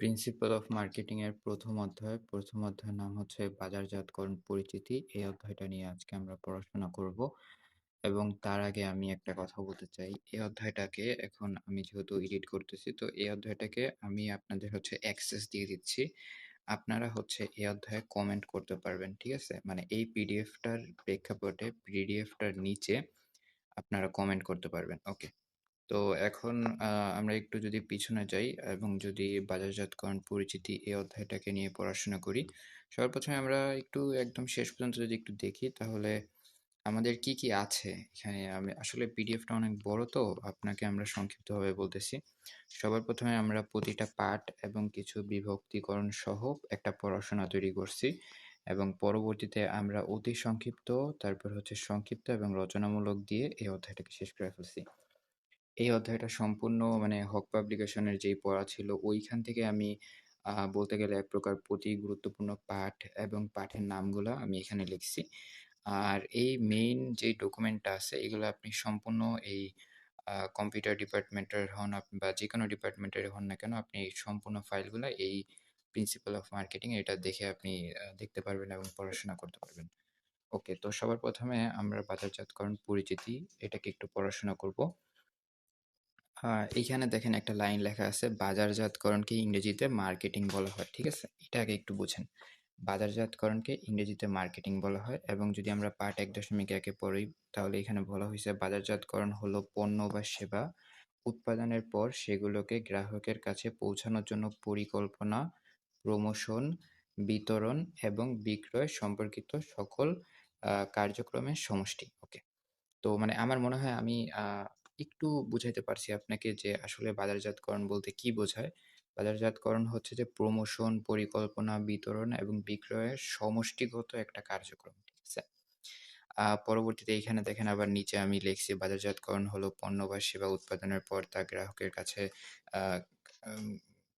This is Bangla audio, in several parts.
প্রিন্সিপাল অফ মার্কেটিং এর ১ম অধ্যায়। প্রথম অধ্যায়ের নাম হচ্ছে বাজারজাতকরণ পরিচিতি। এই অধ্যায়টা নিয়ে আজকে আমরা পড়াশোনা করব। এবং তার আগে আমি একটা কথা বলতে চাই। এই অধ্যায়টাকে এখন আমি যেহেতু এডিট করতেছি, তো এই অধ্যায়টাকে আমি আপনাদের হচ্ছে অ্যাক্সেস দিয়ে দিচ্ছি। আপনারা হচ্ছে এই অধ্যায়ে কমেন্ট করতে পারবেন। ঠিক আছে? মানে এই পিডিএফটার প্রেক্ষাপটে পিডিএফটার নিচে আপনারা কমেন্ট করতে পারবেন। ওকে। তো এখন আমরা একটু যদি পিছনে যাই এবং যদি বাজারজাতকরণ পরিচিতি এই অধ্যায়টাকে নিয়ে পড়াশোনা করি। সবার ১ম এ আমরা একটু একদম শেষ পর্যন্ত যদি একটু দেখি তাহলে আমাদের কি, কি আছে এখানে আমি আসলে পিডিএফটা অনেক বড় তো আপনাকে আমরা সংক্ষিপ্তভাবে বলতেছি। সবার প্রথমে আমরা প্রতিটা পাঠ এবং কিছু বিভক্তিকরণ সহ একটা পড়াশোনা তৈরি করছি এবং পরবর্তীতে আমরা অতি সংক্ষিপ্ত, তারপর হচ্ছে সংক্ষিপ্ত এবং রচনামূলক দিয়ে এই অধ্যায়টাকে শেষ করে ফেলছি। এই অধ্যায়টা সম্পূর্ণ মানে হক পাবলিকেশনের যেই পড়া ছিল ওইখান থেকে আমি বলতে গেলে এক প্রকার প্রতি গুরুত্বপূর্ণ পাঠ এবং পাঠের নামগুলা আমি এখানে লিখছি। আর এই মেইন যে ডকুমেন্টটা আছে এগুলো আপনি সম্পূর্ণ এই কম্পিউটার ডিপার্টমেন্টের হন বা যেকোনো ডিপার্টমেন্টের হন না কেন আপনি এই সম্পূর্ণ ফাইলগুলো এই প্রিন্সিপাল অফ মার্কেটিং এটা দেখে আপনি দেখতে পারবেন এবং পড়াশোনা করতে পারবেন। ওকে, তো সবার প্রথমে আমরা বাজারজাতকরণ পরিচিতি এটাকে একটু পড়াশোনা করব। আ এইখানে দেখেন একটা লাইন লেখা আছে বাজারজাতকরণকে ইংরেজিতে মার্কেটিং বলা হয়। ঠিক আছে? এটা আগে একটু বুঝেন। বাজারজাতকরণকে ইংরেজিতে মার্কেটিং বলা হয় এবং যদি আমরা পার্ট ১.১ এ পড়ি তাহলে এখানে বলা হয়েছে বাজারজাতকরণ হলো পণ্য বা সেবা উৎপাদনের পর সেগুলোকে গ্রাহকের কাছে পৌঁছানোর জন্য পরিকল্পনা, প্রমোশন, বিতরণ এবং বিক্রয় সম্পর্কিত সকল কার্যক্রমের সমষ্টি। ওকে। তো মানে আমার মনে হয় আমি একটু বুঝাইতে পারছি আপনাকে যে আসলে বাজারজাতকরণ বলতে কি বোঝায়। বাজারজাতকরণ হচ্ছে যে প্রমোশন, পরিকল্পনা, বিতরণ এবং বিক্রয়ের সমষ্টিগত একটা কার্যক্রম। ঠিক আছে? পরবর্তীতে এইখানে দেখেন আবার নিচে আমি লিখছি বাজারজাতকরণ হলো পণ্য বা সেবা উৎপাদনের পর তা গ্রাহকের কাছে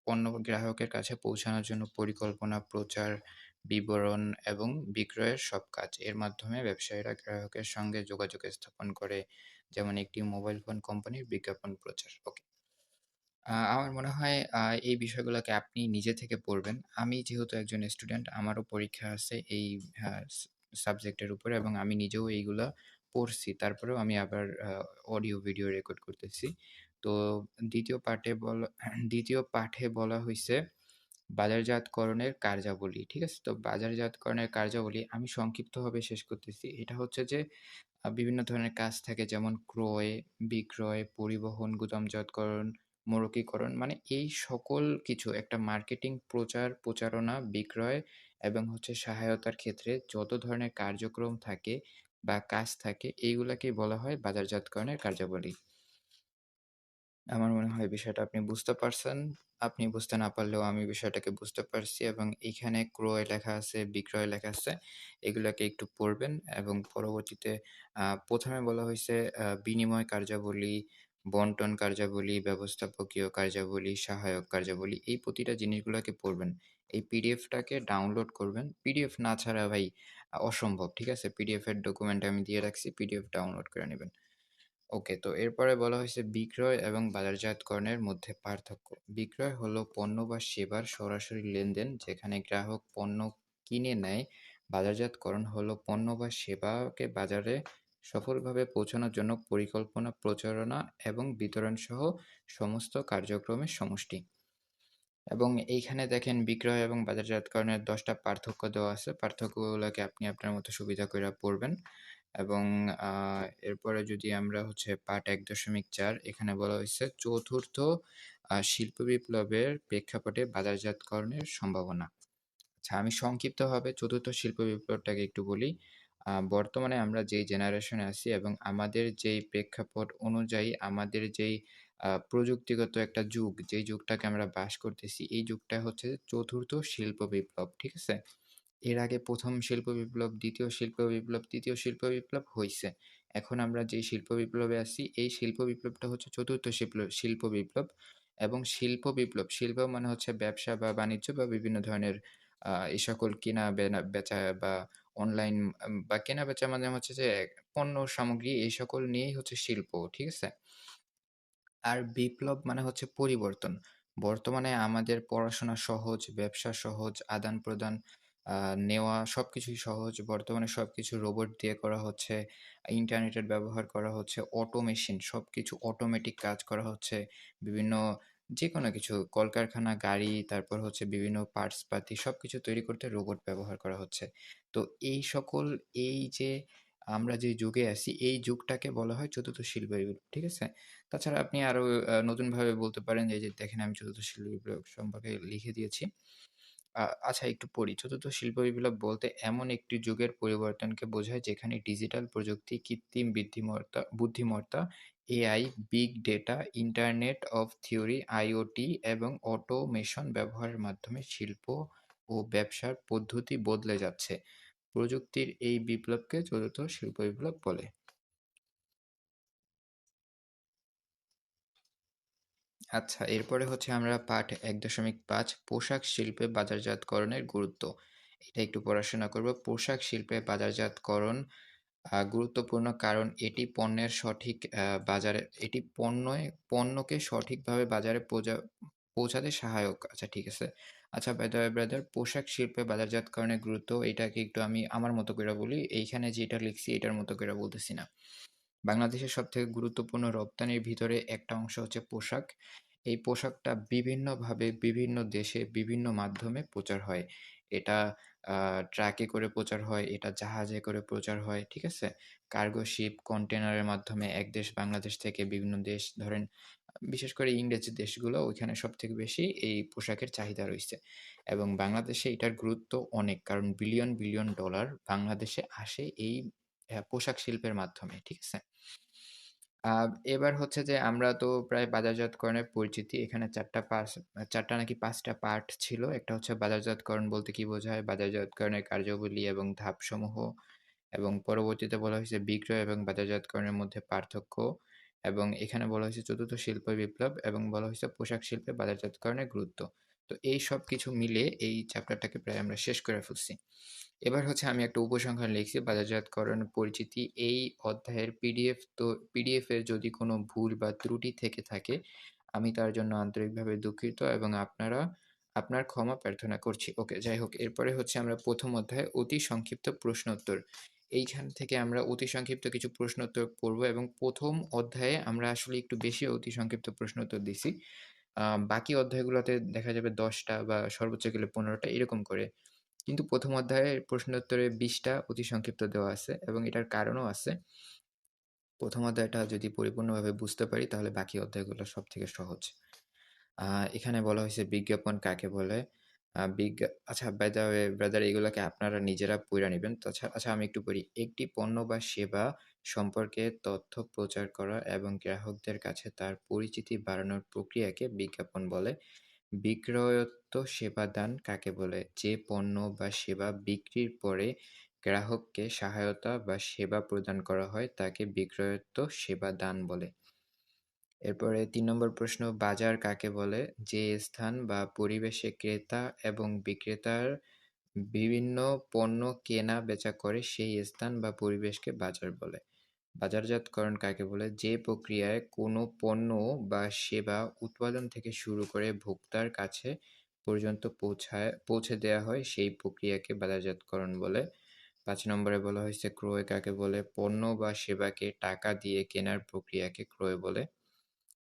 পণ্য গ্রাহকের কাছে পৌঁছানোর জন্য পরিকল্পনা, প্রচার, বিবরণ এবং বিক্রয়ের সব কাজ। এর মাধ্যমে ব্যবসায়ীরা গ্রাহকের সঙ্গে যোগাযোগ স্থাপন করে। যেমন একটি মোবাইল ফোন কোম্পানির বিজ্ঞাপন প্রচার। ওকে। আমার মনে হয় এই বিষয়গুলোকে আপনি নিজে থেকে পড়বেন। আমি যেহেতু একজন স্টুডেন্ট আমারও পরীক্ষা আছে এই সাবজেক্টের উপরে এবং আমি নিজেও এইগুলা পড়ছি। তারপরেও আমি আবার অডিও ভিডিও রেকর্ড করতেছি। তো দ্বিতীয় পাঠে বলা, দ্বিতীয় পাঠে বলা হইছে বাজারজাতকরণের কার্যাবলী। ঠিক আছে? তো বাজারজাতকরণের কার্যাবলী আমি সংক্ষিপ্তভাবে শেষ করতেছি। এটা হচ্ছে যে বিভিন্ন ধরনের কাজ থাকে যেমন ক্রয়, বিক্রয়, পরিবহন, গুদামজাতকরণ, মোড়কীকরণ মানে এই সকল কিছু একটা মার্কেটিং প্রচার, প্রচারণা, বিক্রয় এবং হচ্ছে সহায়তার ক্ষেত্রে যত ধরনের কার্যক্রম থাকে বা কাজ থাকে এইগুলাকেই বলা হয় বাজারজাতকরণের কার্যাবলী। আমার মনে হয় বিষয়টা আপনি বুঝতে পারছেন। আপনি বুঝতে না পারলেও আমি বিষয়টাকে বুঝতে পারছি এবং এইখানে ক্রয় লেখা আছে, বিক্রয় লেখা আছে। এগুলাকে একটু পড়বেন এবং পরবর্তীতে প্রথমে বলা হয়েছে বিনিময় কার্যাবলী, বন্টন কার্যাবলী, ব্যবস্থাপকীয় কার্যাবলী, সহায়ক কার্যাবলী এই প্রতিটা জিনিসগুলাকে পড়বেন। এই পিডিএফটাকে ডাউনলোড করবেন। পিডিএফ না ছাড়া ভাই অসম্ভব। ঠিক আছে? পিডিএফ এর ডকুমেন্ট আমি দিয়ে রাখছি। পিডিএফ ডাউনলোড করে নিবেন। ওকে, তো এরপরে বলা হইছে বিক্রয় এবং বাজারজাতকরণের মধ্যে পার্থক্য। বিক্রয় হলো পণ্য বা সেবার সরাসরি লেনদেন যেখানে গ্রাহক পণ্য কিনে নেয়। বাজারজাতকরণ হলো পণ্য বা সেবাকে বাজারে সফলভাবে পৌঁছানোর জন্য পরিকল্পনা, প্রচারণা এবং বিতরণসহ সমস্ত কার্যক্রমের সমষ্টি। এবং এইখানে দেখেন বিক্রয় এবং বাজারজাতকরণের দশটা পার্থক্য দেওয়া আছে। পার্থক্যগুলোকে আপনি আপনার মতো সুবিধা করে পড়বেন এবং এরপরে যদি আমরা হচ্ছে পাঠ ১.৪ এখানে বলা হয়েছে চতুর্থ শিল্প বিপ্লবের প্রেক্ষাপটে বাজারজাতকরণের সম্ভাবনা। আচ্ছা আমি সংক্ষিপ্তভাবে চতুর্থ শিল্প বিপ্লবটাকে একটু বলি। বর্তমানে আমরা যেই জেনারেশনে আছি এবং আমাদের যেই প্রেক্ষাপট অনুযায়ী আমাদের যেই প্রযুক্তিগত একটা যুগ, যেই যুগটাকে আমরা বাস করতেছি এই যুগটা হচ্ছে চতুর্থ শিল্প বিপ্লব। ঠিক আছে? এর আগে প্রথম শিল্প বিপ্লব, দ্বিতীয় শিল্প বিপ্লব, তৃতীয় শিল্প বিপ্লব হইছে। এখন আমরা যেই শিল্প বিপ্লবে আছি এই শিল্প বিপ্লবটা হচ্ছে চতুর্থ শিল্প শিল্প বিপ্লব এবং শিল্প বিপ্লব, শিল্প মানে হচ্ছে ব্যবসা বা বাণিজ্য বা বিভিন্ন ধরনের এই সকল কেনা বেচা বা অনলাইন বা কেনা-বেচা মানে হচ্ছে যে পণ্য সামগ্রী এই সকল নিয়েই হচ্ছে শিল্প। ঠিক আছে? আর বিপ্লব মানে হচ্ছে পরিবর্তন। বর্তমানে আমাদের পড়াশোনা সহজ, ব্যবসা সহজ, আদান-প্রদান আ নেওয়া সবকিছুই সহজ। বর্তমানে সবকিছু রোবট দিয়ে করা হচ্ছে। ইন্টারনেটের ব্যবহার করা হচ্ছে। অটোমেশন সবকিছু অটোমেটিক কাজ করা হচ্ছে। বিভিন্ন যেকোনো কিছু কলকারখানা, গাড়ি, তারপর হচ্ছে বিভিন্ন পার্টস পাতি সব কিছু তৈরি করতে রোবট ব্যবহার করা হচ্ছে। তো এই সকল এই যে আমরা যে যুগে আছি, এই যুগটাকে বলা হয় চতুর্থ শিল্প বিপ্লব। ঠিক আছে? তাছাড়া আপনি আরও আ নতুনভাবে বলতে পারেন যে, যে দেখেন আমি চতুর্থ শিল্প বিপ্লব সম্পর্কে লিখে দিয়েছি। আচ্ছা একটু পড়ি। চতুর্থ শিল্প বিপ্লব বলতে এমন একটি যুগের পরিবর্তনকে বোঝায় যেখানে ডিজিটাল প্রযুক্তি, কৃত্রিম বৃদ্ধিমত্তা বুদ্ধিমত্তা, AI, big data, internet of theory, IoT এবং অটোমেশন ব্যবহারের মাধ্যমে শিল্প ও ব্যবসার পদ্ধতি বদলে যাচ্ছে। প্রযুক্তির এই বিপ্লবকে চতুর্থ শিল্প বিপ্লব বলে। আচ্ছা, এরপরে হচ্ছে আমরা পাঠ ১.৫ পোশাক শিল্পে বাজারজাতকরণের গুরুত্ব। এটা একটু পড়াশোনা করব। পোশাক শিল্পে বাজারজাতকরণ গুরুত্বপূর্ণ কারণ এটি পণ্যের সঠিক বাজারে এটি পণ্য পণ্যকে সঠিকভাবে বাজারে পৌঁছা পৌঁছাতে সহায়ক। আচ্ছা ঠিক আছে। আচ্ছা বাই ব্রাদার পোশাক শিল্পে বাজারজাতকরণের গুরুত্ব এটাকে একটু আমি আমার মতো করে বলি। এইখানে যেটা লিখছি এটার মতো করে বলতেছি না। বাংলাদেশের সবথেকে গুরুত্বপূর্ণ রপ্তানির ভিতরে একটা অংশ হচ্ছে পোশাক। এই পোশাকটা বিভিন্নভাবে বিভিন্ন দেশে বিভিন্ন মাধ্যমে প্রচার হয়। এটা ট্রাকে করে প্রচার হয়, এটা জাহাজে করে প্রচার হয়। ঠিক আছে? কার্গো শিপ, কন্টেনারের মাধ্যমে এক দেশ বাংলাদেশ থেকে বিভিন্ন দেশ ধরেন বিশেষ করে ইংরেজি দেশগুলো ওইখানে সব থেকে বেশি এই পোশাকের চাহিদা রয়েছে এবং বাংলাদেশে এটার গুরুত্ব অনেক। কারণ বিলিয়ন, বিলিয়ন ডলার বাংলাদেশে আসে এই পোশাক শিল্পের মাধ্যমে। ঠিক আছে? এবার হচ্ছে যে আমরা তো প্রায় বাজারজাতকরণের পরিচিতি। এখানে ৪ টা পাস ৪ টা নাকি পাঁচটা পার্ট ছিল। একটা হচ্ছে বাজারজাতকরণ বলতে কি বোঝায়? বাজারজাতকরণের কার্যাবলী এবং ধাপসমূহ এবং পরবর্তীতে বলা হয়েছে বিক্রয় এবং বাজারজাতকরণের মধ্যে পার্থক্য এবং এখানে বলা হয়েছে চতুর্থ শিল্প বিপ্লব এবং বলা হয়েছে পোশাক শিল্পে বাজারজাতকরণের গুরুত্ব। তো এই সব কিছু মিলে এই চ্যাপ্টারটাকে প্রায় আমরা শেষ করে ফেলছি। এবার হচ্ছে আমি একটা উপসংহার লিখছি বাজারজাতকরণ পরিচিতি। এই অধ্যায়ের পিডিএফ তো পিডিএফ এর যদি কোনো ভুল বা ত্রুটি থেকে থাকে, আমি তার জন্য আন্তরিকভাবে দুঃখিত এবং আপনারা আপনার ক্ষমা প্রার্থনা করছি। ওকে যাই হোক এরপরে হচ্ছে আমরা প্রথম অধ্যায় অতি সংক্ষিপ্ত প্রশ্নোত্তর। এইখান থেকে আমরা অতি সংক্ষিপ্ত কিছু প্রশ্নোত্তর পড়ব এবং প্রথম অধ্যায়ে আমরা আসলে একটু বেশি অতি সংক্ষিপ্ত প্রশ্নোত্তর দিছি। বাকি অধ্যায়গুলোতে দেখা যাবে ১০ টা বা সর্বোচ্চ গেলে ১৫ টা এরকম করে। কিন্তু প্রথম অধ্যায়ের প্রশ্নোত্তরে ২০ টা অতি সংক্ষিপ্ত দেওয়া আছে এবং এটার কারণও আছে। প্রথম অধ্যায়টা যদি পরিপূর্ণভাবে বুঝতে পারি তাহলে বাকি অধ্যায়গুলো সব থেকে সহজ। এখানে বলা হয়েছে বিজ্ঞাপন কাকে বলে? বিজ্ঞা আচ্ছা বাই দ্য ওয়ে ব্রাদার এগুলাকে আপনারা নিজেরা পইড়া নিবেন। তো আচ্ছা, আচ্ছা আমি একটু পড়ি। একটি পণ্য বা সেবা সম্পর্কে তথ্য প্রচার করা এবং গ্রাহকদের কাছে তার পরিচিতি বাড়ানোর প্রক্রিয়াকে বিজ্ঞাপন বলে। বিক্রয়োত্ত সেবা দান কাকে বলে? যে পণ্য বা সেবা বিক্রির পরে গ্রাহককে সহায়তা বা সেবা প্রদান করা হয় তাকে বিক্রয়োত্ত সেবা দান বলে। এরপরে তিন নম্বর প্রশ্ন, বাজার কাকে বলে? যে স্থান বা পরিবেশে ক্রেতা এবং বিক্রেতার বিভিন্ন পণ্য কেনা-বেচা করে সেই স্থান বা পরিবেশকে বাজার বলে। বাজারজাতকরণ কাকে বলে? যে প্রক্রিয়ায় কোনো পণ্য বা সেবা উৎপাদন থেকে শুরু করে ভোক্তার কাছে পর্যন্ত পৌঁছায়, পৌঁছে দেওয়া হয় সেই প্রক্রিয়াকে বাজারজাতকরণ বলে। পাঁচ নম্বরে বলা হয়েছে, ক্রয় কাকে বলে? পণ্য বা সেবাকে টাকা দিয়ে কেনার প্রক্রিয়াকে ক্রয় বলে।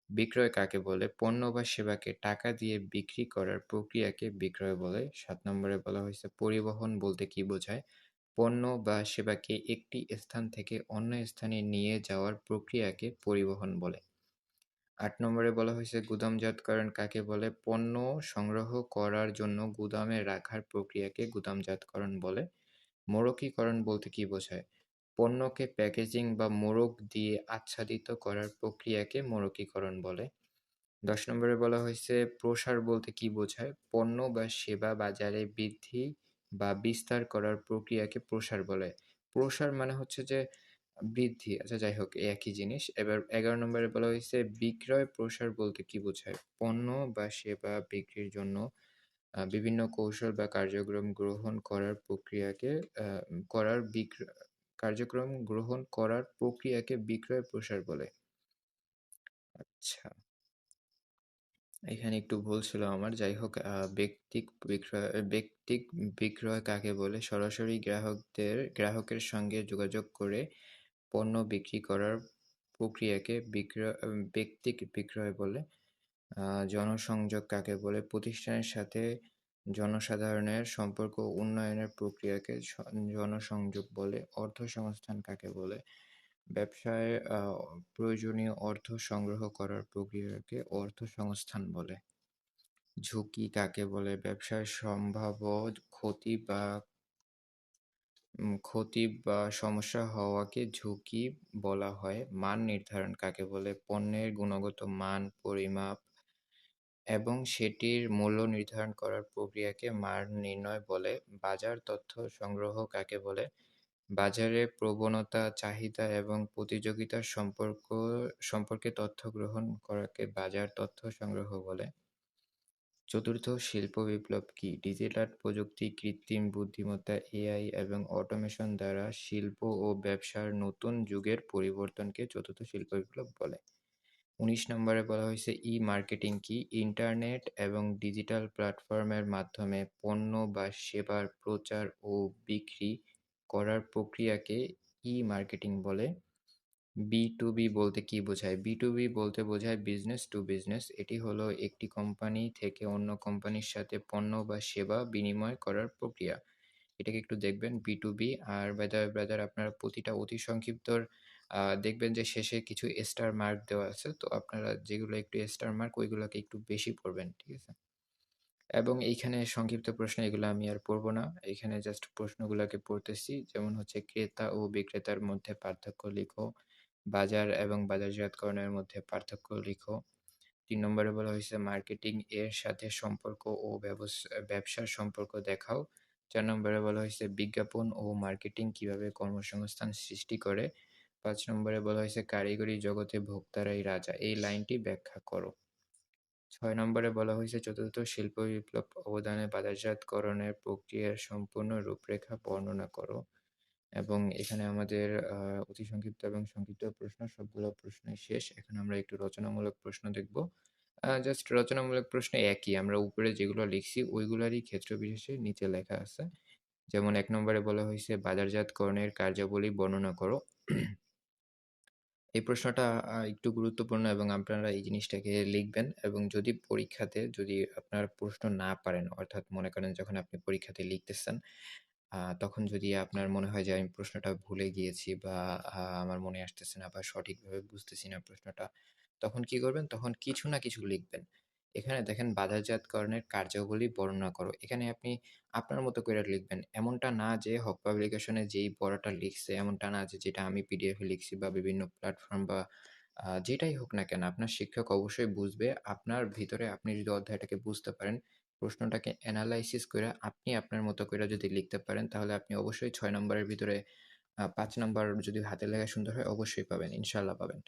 বিক্রয় কাকে বলে? পণ্য বা সেবাকে টাকা দিয়ে বিক্রি করার প্রক্রিয়াকে বিক্রয় বলে। সাত নম্বরে বলা হয়েছে, পরিবহন বলতে কি বোঝায়? পণ্য বা সেবাকে একটি স্থান থেকে অন্য স্থানে নিয়ে যাওয়ার প্রক্রিয়াকে পরিবহন বলে। আট নম্বরে বলা হয়েছে গুদামজাতকরণ কাকে বলে? পণ্য সংগ্রহ করার জন্য গুদামে রাখার প্রক্রিয়াকে গুদামজাতকরণ বলে। মোড়কীকরণ বলতে কি বোঝায়? পণ্যকে প্যাকেজিং বা মোড়ক দিয়ে আচ্ছাদিত করার প্রক্রিয়াকে মোড়কীকরণ বলে। ১০ নম্বরে বলা হয়েছে, প্রসার বলতে কি বোঝায়? পণ্য বা সেবা বাজারে বৃদ্ধি বা বিস্তার করার প্রক্রিয়াকে প্রসার বলে। প্রসার মানে হচ্ছে যে, বৃদ্ধি। আচ্ছা যাই হোক একই জিনিস। এবার ১১ নম্বরে বলা হয়েছে, বিক্রয় প্রসার বলতে কি বোঝায়? পণ্য বা সেবা বিক্রির জন্য বিভিন্ন কৌশল বা কার্যক্রম গ্রহণ করার প্রক্রিয়াকে করার বিক্র কার্যক্রম গ্রহণ করার প্রক্রিয়াকে বিক্রয় প্রসার বলে। আচ্ছা। এখানে একটু ভুল ছিল আমার। যাই হোক ব্যক্তিক বিক্রয় ব্যক্তিক বিক্রয় কাকে বলে? সরাসরি গ্রাহকদের, গ্রাহকের সঙ্গে যোগাযোগ করে পণ্য বিক্রি করার প্রক্রিয়াকে বিক্রয় ব্যক্তিক বিক্রয় বলে। জনসংযোগ কাকে বলে? প্রতিষ্ঠানের সাথে জনসাধারণের সম্পর্ক উন্নয়নের প্রক্রিয়াকে জনসংযোগ বলে। অর্থসংস্থান কাকে বলে? ব্যবসায় প্রয়োজনীয় অর্থ সংগ্রহ করার প্রক্রিয়াকে অর্থসংস্থান বলে। ঝুঁকি কাকে বলে? ব্যবসায় সম্ভাব্য ক্ষতি বা ক্ষতি বা সমস্যা হওয়াকে ঝুঁকি বলা হয়। মান নির্ধারণ কাকে বলে? পণ্যের গুণগত মান, পরিমাপ এবং সেটির মূল্য নির্ধারণ করার প্রক্রিয়াকে মান নির্ণয় বলে। বাজার তথ্য সংগ্রহ কাকে বলে? বাজারে প্রবণতা, চাহিদা এবং প্রতিযোগিতার সম্পর্ক সম্পর্কে তথ্য গ্রহণ করাকে বাজার তথ্য সংগ্রহ বলে। চতুর্থ শিল্প বিপ্লব কি? ডিজিটাল প্রযুক্তি, কৃত্রিম বুদ্ধিমত্তা, এআই এবং অটোমেশন দ্বারা শিল্প ও ব্যবসার নতুন যুগের পরিবর্তনকে চতুর্থ শিল্প বিপ্লব বলে। ১৯ নম্বরে বলা হয়েছে ই-মার্কেটিং কি? ইন্টারনেট এবং ডিজিটাল প্ল্যাটফর্মের মাধ্যমে পণ্য বা সেবার প্রচার ও বিক্রি করার প্রক্রিয়াকে ই-মার্কেটিং বলে। বি-টু-বি বলতে কি বোঝায়? বি-টু-বি বলতে বোঝায় বিজনেস টু বিজনেস। এটি হলো একটি কোম্পানি থেকে অন্য কোম্পানির সাথে পণ্য বা সেবা বিনিময় করার প্রক্রিয়া। এটাকে একটু দেখবেন বি-টু-বি আর বাই ব্রাদার আপনারা প্রতিটা অতি সংক্ষিপ্তর দেখবেন যে শেষে কিছু স্টার মার্ক দেওয়া আছে। তো আপনারা যেগুলো একটু স্টার মার্ক ওইগুলোকে একটু বেশি পড়বেন। ঠিক আছে? এবং এইখানে সংক্ষিপ্ত প্রশ্ন, এগুলো আমি আর পড়ব না। এখানে জাস্ট প্রশ্নগুলোকে পড়তেছি। যেমন হচ্ছে, ক্রেতা ও বিক্রেতার মধ্যে পার্থক্য লিখো। বাজার এবং বাজারজাতকরণের মধ্যে পার্থক্য লিখো। তিন নম্বরে বলা হয়েছে মার্কেটিং এর সাথে সম্পর্ক ও ব্যবস, ব্যবসার সম্পর্ক দেখাও। চার নম্বরে বলা হয়েছে, বিজ্ঞাপন ও মার্কেটিং কীভাবে কর্মসংস্থান সৃষ্টি করে। ৫ নম্বরে বলা হয়েছে, কারিগরি জগতে ভোক্তারাই রাজা। এই লাইনটি ব্যাখ্যা করো। ছয় নম্বরে বলা হয়েছে, চতুর্থ শিল্প বিপ্লব অবদানে বাজারজাতকরণের প্রক্রিয়ার সম্পূর্ণ রূপরেখা বর্ণনা করো। এবং এখানে আমাদের অতি সংক্ষিপ্ত এবং সংক্ষিপ্ত প্রশ্ন, সবগুলো প্রশ্নই শেষ। এখন আমরা একটু রচনামূলক প্রশ্ন দেখব। জাস্ট রচনামূলক প্রশ্ন একই। আমরা উপরে যেগুলো লিখছি, ওইগুলারই ক্ষেত্র বিশেষে নিচে লেখা আছে। যেমন এক নম্বরে বলা হয়েছে বাজারজাতকরণের কার্যাবলী বর্ণনা করো। এই প্রশ্নটা একটু গুরুত্বপূর্ণ এবং আপনারা এই জিনিসটাকে লিখবেন এবং যদি পরীক্ষাতে যদি আপনার প্রশ্ন না পারেন অর্থাৎ মনে করেন যখন আপনি পরীক্ষাতে লিখতেছেন আহ, তখন যদি আপনার মনে হয় যে আমি প্রশ্নটা ভুলে গিয়েছি বা আহ, আমার মনে আসতেছে না বা সঠিকভাবে বুঝতেছি না প্রশ্নটা, তখন কি করবেন? তখন কিছু না কিছু লিখবেন। এখানে দেখেন বাজারজাতকরণের কার্যাবলী বর্ণনা করো। এখানে আপনি আপনার মতো কইরা লিখবেন। এমনটা না যে হক পাবলিকেশনে যেই পড়াটা লিখছে এমনটা না যে যেটা আমি পিডিএফে লিখছি বা বিভিন্ন প্ল্যাটফর্ম বা যেটাই হোক না কেন আপনার শিক্ষক অবশ্যই বুঝবে। আপনার ভিতরে আপনি যদি অধ্যায়টাকে বুঝতে পারেন, প্রশ্নটাকে অ্যানালাইসিস করে আপনি আপনার মতো কইরা যদি লিখতে পারেন তাহলে আপনি অবশ্যই ছয় নম্বরের ভিতরে পাঁচ নম্বর যদি হাতের লেখা সুন্দর হয় অবশ্যই পাবেন। ইনশাল্লাহ পাবেন।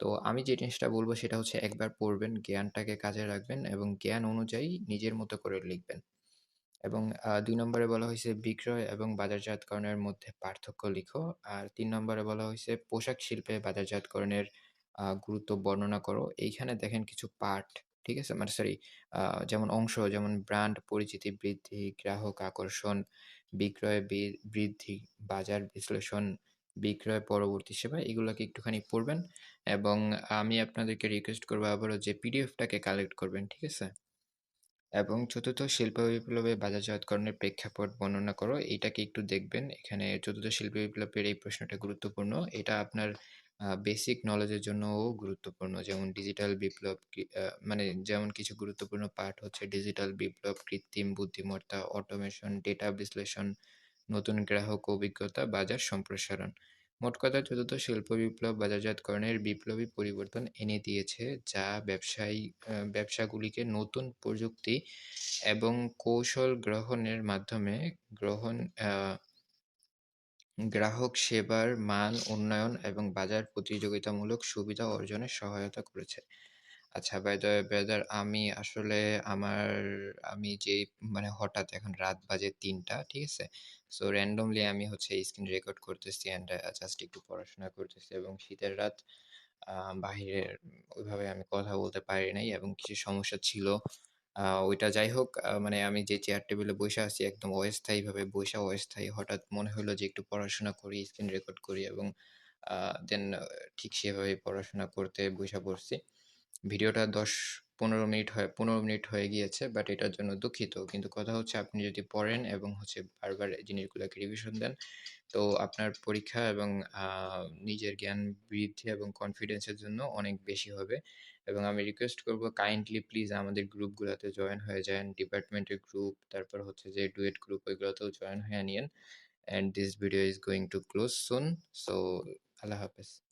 তো আমি যে জিনিসটা বলব সেটা হচ্ছে একবার পড়বেন, জ্ঞানটাকে কাজে রাখবেন এবং জ্ঞান অনুযায়ী নিজের মতো করে লিখবেন। এবং ২ নম্বরে বলা হয়েছে বিক্রয় এবং বাজারজাতকরণের মধ্যে পার্থক্য লিখো। আর তিন নম্বরে বলা হয়েছে পোশাক শিল্পে বাজারজাতকরণের গুরুত্ব বর্ণনা করো। এইখানে দেখেন কিছু পার্ট, ঠিক আছে? মানে সরি যেমন অংশ যেমন ব্র্যান্ড পরিচিতি বৃদ্ধি, গ্রাহক আকর্ষণ, বিক্রয় বৃদ্ধি, বাজার বিশ্লেষণ, বিক্রয় পরবর্তী সেবা এগুলাকে একটুখানি পড়বেন এবং আমি আপনাদেরকে রিকোয়েস্ট করব আবারও যে পিডিএফটাকে কালেক্ট করবেন, ঠিক আছে? এবং চতুর্থ শিল্প বিপ্লবে বাজারজাতকরণের প্রেক্ষাপট বর্ণনা করো। এইটাকে একটু দেখবেন। এখানে চতুর্থ শিল্প বিপ্লবের এই প্রশ্নটা গুরুত্বপূর্ণ। এটা আপনার বেসিক নলেজের জন্যও গুরুত্বপূর্ণ। যেমন ডিজিটাল বিপ্লব মানে যেমন কিছু গুরুত্বপূর্ণ পার্ট হচ্ছে ডিজিটাল বিপ্লব, কৃত্রিম বুদ্ধিমত্তা, অটোমেশন, ডেটা বিশ্লেষণ, নতুন গ্রাহক অভিজ্ঞতা, বাজার সম্প্রসারণ। মোট কথা চতুর্থ শিল্প বিপ্লব বাজারজাতকরণের বিপ্লবী পরিবর্তন এনে দিয়েছে যা ব্যবসায়ী ব্যবসাগুলিকে নতুন প্রযুক্তি এবং কৌশল গ্রহণের মাধ্যমে গ্রহণ গ্রাহক সেবার মান উন্নয়ন এবং বাজার প্রতিযোগিতামূলক সুবিধা অর্জনে সহায়তা করেছে। আচ্ছা বাই ব্রাদার আমি আসলে আমার আমি যেই মানে হঠাৎ এখন রাত বাজে তিনটা ঠিক আছে? সো র্যান্ডমলি আমি হচ্ছে স্ক্রিন রেকর্ড করতেছি অ্যান্ড জাস্ট একটু পড়াশোনা করতেছি এবং শীতের রাত। আ বাহিরের ওইভাবে আমি কথা বলতে পারি নাই এবং কিছু সমস্যা ছিল। ওইটা যাই হোক মানে আমি যে চেয়ার টেবিলে বইসা আছি একদম অস্থায়ীভাবে বইসা অস্থায়ী হঠাৎ মনে হলো যে একটু পড়াশোনা করি, স্ক্রিন রেকর্ড করি এবং দেন ঠিক সেভাবেই পড়াশোনা করতে বইসা পড়ছি। ভিডিওটা দশ পনেরো মিনিট হয় ১৫ মিনিট হয়ে গিয়েছে। বাট এটার জন্য দুঃখিত। কিন্তু কথা হচ্ছে আপনি যদি পড়েন এবং হচ্ছে বারবার জিনিসগুলোকে রিভিশন দেন, তো আপনার পরীক্ষা এবং নিজের জ্ঞান বৃদ্ধি এবং কনফিডেন্সের জন্য অনেক বেশি হবে। এবং আমি রিকোয়েস্ট করব কাইন্ডলি প্লিজ আমাদের গ্রুপগুলাতে জয়েন হয়ে যায়েন। ডিপার্টমেন্টের গ্রুপ, তারপর হচ্ছে যে ডুয়েট গ্রুপ ওইগুলোতেও জয়েন হয়ে নিয়েন। And this video is going to close soon. So আল্লাহ হাফেজ।